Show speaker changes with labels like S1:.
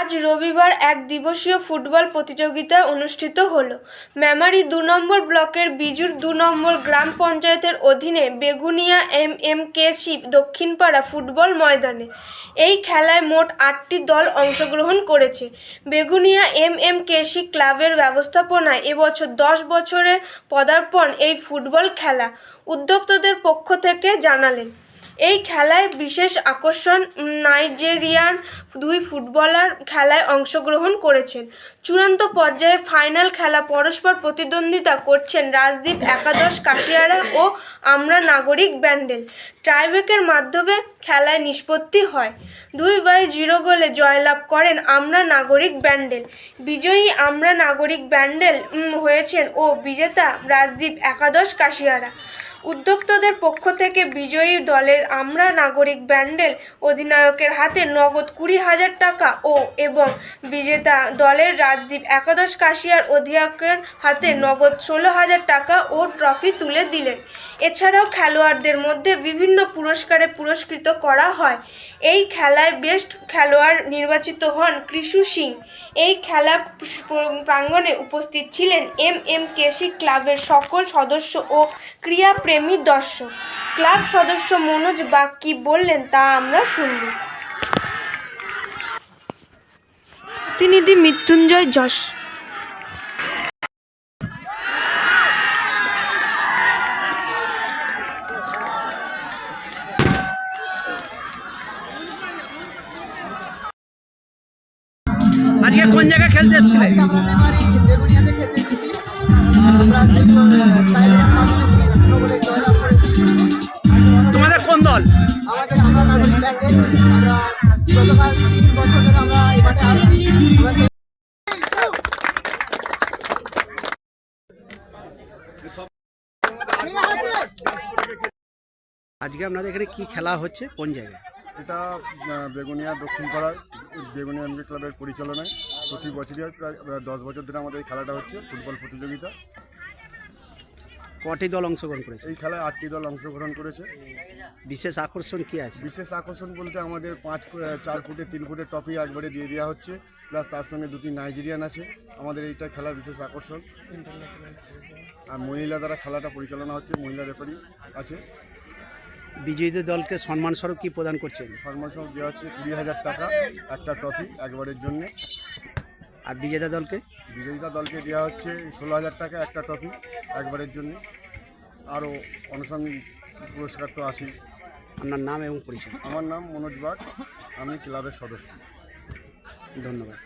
S1: আজ রবিবার এক দিবসীয় ফুটবল প্রতিযোগিতা অনুষ্ঠিত হলো। মেমারি দু নম্বর ব্লকের বিজুর দু নম্বর গ্রাম পঞ্চায়েতের অধীনে Beguniya M M KC Dakshinpara football ময়দানে। এই খেলায় মোট আটটি দল অংশগ্রহণ করেছে। বেগুনিয়া এম এম কেসি ক্লাবের ব্যবস্থাপনায় এবছর দশ বছরের পদার্পণ এই ফুটবল খেলা। উদ্যোক্তাদের পক্ষ থেকে জানালেন। এই খেলায় বিশেষ আকর্ষণ উম, নাইজেরিয়ান দুই ফুটবলার খেলায় অংশগ্রহণ করেছেন। চূড়ান্ত পর্যায়ে ফাইনাল খেলা পরস্পর প্রতিদ্বন্দ্বিতা করছেন রাজদীপ একাদশ কাশিয়ারা ও আমরা নাগরিক ব্যান্ডেল। ট্রাইব্রেকের মাধ্যমে খেলায় নিষ্পত্তি হয়। দুই বাই জিরো গোলে জয়লাভ করেন আমরা নাগরিক ব্যান্ডেল। বিজয়ী আমরা নাগরিক ব্যান্ডেল হয়েছেন ও বিজেতা রাজদীপ একাদশ কাশিয়ারা। উদ্যোক্তাদের পক্ষ থেকে বিজয়ী দলের আমরা নাগরিক ব্যান্ডেল অধিনায়কের হাতে নগদ কুড়ি হাজার টাকা ও এবং বিজেতা দলের রাজদীপ একাদশ কাশিয়ার অধিনায়কের হাতে নগদ ষোলো হাজার টাকা ও ট্রফি তুলে দিলেন। এছাড়াও খেলোয়াড়দের মধ্যে বিভিন্ন পুরস্কারে পুরস্কৃত করা হয়। এই খেলায় বেস্ট খেলোয়াড় নির্বাচিত হন কৃষু সিং। এই খেলা প্রাঙ্গণে উপস্থিত ছিলেন এম এম কেসি ক্লাবের সকল সদস্য ও ক্রীড়াপ্রেমী দর্শক। ক্লাব সদস্য মনোজ বাগ কি বললেন তা আমরা শুনব। প্রতিনিধি মৃত্যুঞ্জয় যশ।
S2: আজকে কোন জায়গায় খেলতে এসেছিলে?
S3: আমরা গতকাল তিন বছর ধরে আমরা এই মাঠে আসছি। আমরা
S2: আজকে আপনাদের এখানে কি খেলা হচ্ছে? কোন জায়গায়?
S4: এটা বেগুনিয়া দক্ষিণ পাড়ার বেগুনিয়া এমবি ক্লাবের পরিচালনায় প্রতি বছরই প্রায় দশ বছর ধরে আমাদের এই খেলাটা হচ্ছে ফুটবল প্রতিযোগিতা।
S2: কটি দল অংশগ্রহণ করেছে?
S4: এই খেলায় আটটি দল অংশগ্রহণ করেছে।
S2: বিশেষ আকর্ষণ কি আছে?
S4: বিশেষ আকর্ষণ বলতে আমাদের পাঁচ চার ফুটে তিন ফুটের টপি একবারে দিয়ে দেওয়া হচ্ছে। প্লাস তার সঙ্গে দুটি নাইজেরিয়ান আছে। আমাদের এইটা খেলার বিশেষ আকর্ষণ। আর মহিলা দ্বারা খেলাটা পরিচালনা হচ্ছে মহিলা রেফারি আছে।
S2: বিজয়ীদের দলকে সম্মান স্বরূপ কি প্রদান করছেন?
S4: সম্মান দেওয়া হচ্ছে কুড়ি হাজার টাকা একটা ট্রফি একবারের জন্যে।
S2: আর বিজেতা দলকে?
S4: বিজয়িতা দলকে দেওয়া হচ্ছে ষোলো হাজার টাকা একটা ট্রফি একবারের জন্য। আরও আনুষঙ্গিক পুরস্কার তো আসি
S2: আপনার নাম এবং পরিচয়।
S4: আমার নাম মনোজ বাগ আমি ক্লাবের সদস্য।
S2: ধন্যবাদ।